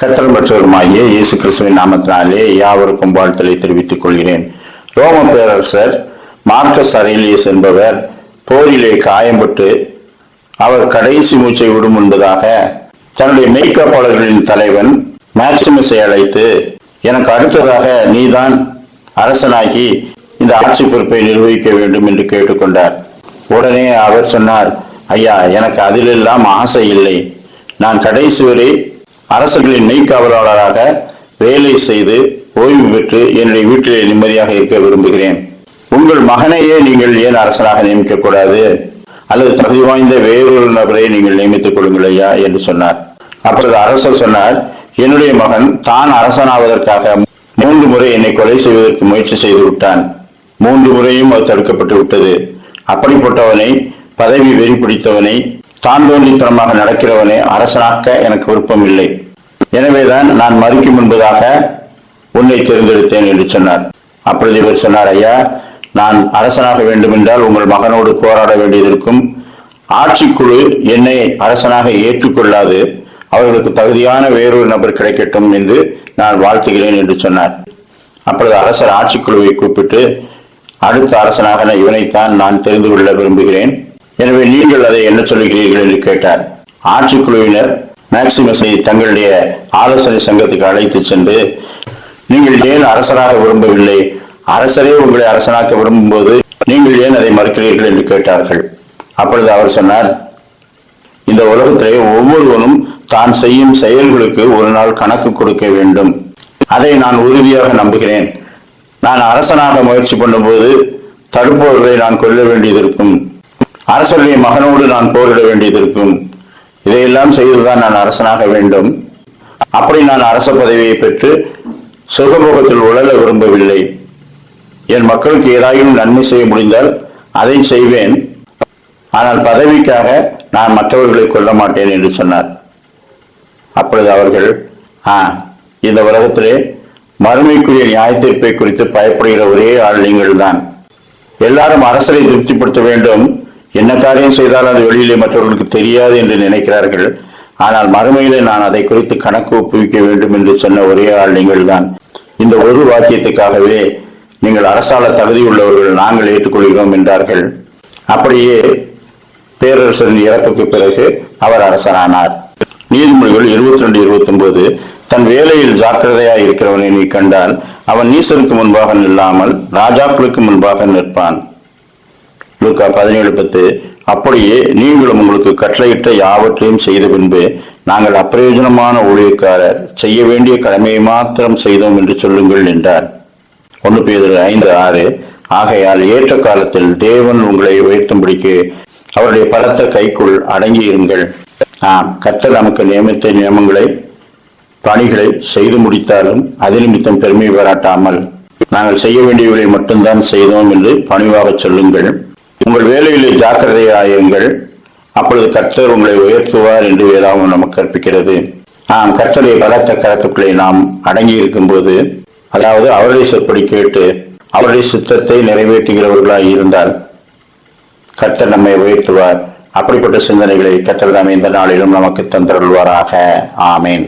கத்தல் மற்றவருமாகிய இயேசு கிறிஸ்துவின் நாமத்தினாலே யாவருக்கும் வாழ்த்தலை தெரிவித்துக் கொள்கிறேன். ரோம பேரரசர் மார்க்கஸ் அரேலியஸ் என்பவர் போரிலே காயம்பட்டு அவர் கடைசி மூச்சை விடும் என்பதாக தன்னுடைய மெய்க்காப்பாளர்களின் தலைவன் மேக்சிமஸை அழைத்து எனக்கு அடுத்ததாக நீதான் அரசனாகி இந்த ஆட்சி பொறுப்பை நிர்வகிக்க வேண்டும் என்று கேட்டுக்கொண்டார் உடனே அவர் சொன்னார் ஐயா எனக்கு அதிலெல்லாம் ஆசை இல்லை. நான் கடைசி வரை அரசர்களின் மெய்க்காவலாளராக வேலை செய்து ஓய்வு பெற்று என்னுடைய வீட்டிலே நிம்மதியாக இருக்க விரும்புகிறேன். உங்கள் மகனையே நீங்கள் ஏன் அரசனாக நியமிக்கக்கூடாது அல்லது தகுதி வாய்ந்த வேறொரு நபரை நீங்கள் நியமித்துக் கொள்ளுங்கள் ஐயா என்று சொன்னார். அப்பொழுது அரசர் சொன்னார் என்னுடைய மகன் தான் அரசனாவதற்காக மூன்று முறை என்னை கொலை செய்வதற்கு முயற்சி செய்து விட்டான். மூன்று முறையும் அது தடுக்கப்பட்டு விட்டது. அப்படிப்பட்டவனை பதவி வெறி பிடித்தவனை தான் தோன்றித்தனமாக நடக்கிறவனை அரசனாக்க எனக்கு விருப்பம் இல்லை எனவேதான் நான் மறிக்கும் என்பதாக உன்னை தேர்ந்தெடுத்தேன் என்று சொன்னார். அப்பொழுது இவர் சொன்னார் ஐயா நான் அரசனாக வேண்டுமென்றால் உங்கள் மகனோடு போராட வேண்டியதற்கும் ஆட்சிக்குழு என்னை அரசனாக ஏற்றுக்கொள்ளாது. அவர்களுக்கு தகுதியான வேறொரு நபர் கிடைக்கட்டும் என்று நான் வாழ்த்துகிறேன் என்று சொன்னார். அப்பொழுது அரசர் ஆட்சிக்குழுவை கூப்பிட்டு அடுத்த அரசனாக இவனைத்தான் நான் தெரிந்து கொள்ள விரும்புகிறேன். எனவே நீங்கள் அதை என்ன சொல்லுகிறீர்கள் என்று கேட்டார். ஆட்சிக்குழுவினர் மேக்சிமஸை தங்களுடைய ஆலோசனை சங்கத்துக்கு அழைத்து சென்று நீங்கள் ஏன் அரசராக விரும்பவில்லை? அரசரே உங்களை அரசனாக்க விரும்பும்போது நீங்கள் ஏன் அதை மறுக்கிறீர்கள்? என்று கேட்டார்கள். அப்பொழுது அவர் சொன்னார் இந்த உலகத்திலே ஒவ்வொருவனும் தான் செய்யும் செயல்களுக்கு ஒரு நாள் கணக்கு கொடுக்க வேண்டும். அதை நான் உறுதியாக நம்புகிறேன். நான் அரசனாக முயற்சி பண்ணும்போது தடுப்பவர்களை நான் கொல்ல வேண்டியது இருக்கும். அரசருடைய மகனோடு நான் போரிட வேண்டியது இருக்கும் இதையெல்லாம் செய்துதான் நான் அரசனாக வேண்டும். அப்படி நான் அரச பதவியை பெற்று சுகமுகத்தில் உழல விரும்பவில்லை. என் மக்களுக்கு ஏதாயும் நன்மை செய்ய முடிந்தால் அதை செய்வேன். ஆனால் பதவிக்காக நான் மற்றவர்களை கொல்ல மாட்டேன் என்று சொன்னார். அப்பொழுது அவர்கள் ஆ இந்த உலகத்திலே மறுமைக்குரிய நியாயத்தீர்ப்பை குறித்து பயப்படுகிற ஒரே ஆள் நீங்கள் தான் எல்லாரும் அரசரை திருப்திப்படுத்த வேண்டும். என்ன காரியம் செய்தால் அது வெளியிலே மற்றவர்களுக்கு தெரியாது என்று நினைக்கிறார்கள். ஆனால் மறுமையிலே நான் அதை குறித்து கணக்கு ஒப்புவிக்க வேண்டும் என்று சொன்ன ஒரே ஆள் நீங்கள் தான் இந்த ஒரு வாக்கியத்துக்காகவே நீங்கள் அரசாள தகுதி உள்ளவர்கள் நாங்கள் ஏற்றுக்கொள்கிறோம் என்றார்கள். அப்படியே பேரரசரின் இறப்புக்கு பிறகு அவர் அரசனானார். நீதிமொழிகள் இருபத்தி ரெண்டு இருபத்தி ஒன்பது தன் வேலையில் ஜாக்கிரதையாய் இருக்கிறவனை நீ கண்டால் அவன் நீசருக்கு முன்பாக நில்லாமல் ராஜாக்களுக்கு முன்பாக நிற்பான். லூக்கா பதினேழு பத்து. அப்படியே நீங்களும் உங்களுக்கு கட்டளையிட்ட யாவற்றையும் செய்த பின்பு நாங்கள் அப்பிரயோஜனமான ஊழியக்காரர் செய்ய வேண்டிய கடமையை மாத்திரம் செய்தோம் என்று சொல்லுங்கள் என்றார். ஒன்று பேர் ஐந்து ஆறு. ஆகையால் ஏற்ற காலத்தில் தேவன் உங்களை உயர்த்தும்படிக்கு அவருடைய பலத்த கைக்குள் அடங்கி இருங்கள். ஆம் கர்த்தர் நமக்கு நியமித்த நியமங்களை பணிகளை செய்து முடித்தாலும் அது நிமித்தம் பெருமை பாராட்டாமல் நாங்கள் செய்ய வேண்டியவர்களை மட்டும்தான் செய்தோம் என்று பணிவாக சொல்லுங்கள். உங்கள் வேலையிலே ஜாக்கிரதையாயிருங்கள். அப்பொழுது கர்த்தர் உங்களை உயர்த்துவார் என்று வேதாவும் நமக்கு கற்பிக்கிறது. ஆம் கர்த்தருடைய பலத்த கருத்துக்களை நாம் அடங்கி இருக்கும்போது அதாவது அவருடைய சொற்படி கேட்டு அவருடைய சித்தத்தை நிறைவேற்றுகிறவர்களாக இருந்தால் கர்த்தர் நம்மை உயர்த்துவார். அப்படிப்பட்ட சிந்தனைகளை கர்த்தர் தாமே இந்த நாளிலும் நமக்கு தந்தருள்வாராக. ஆமேன்.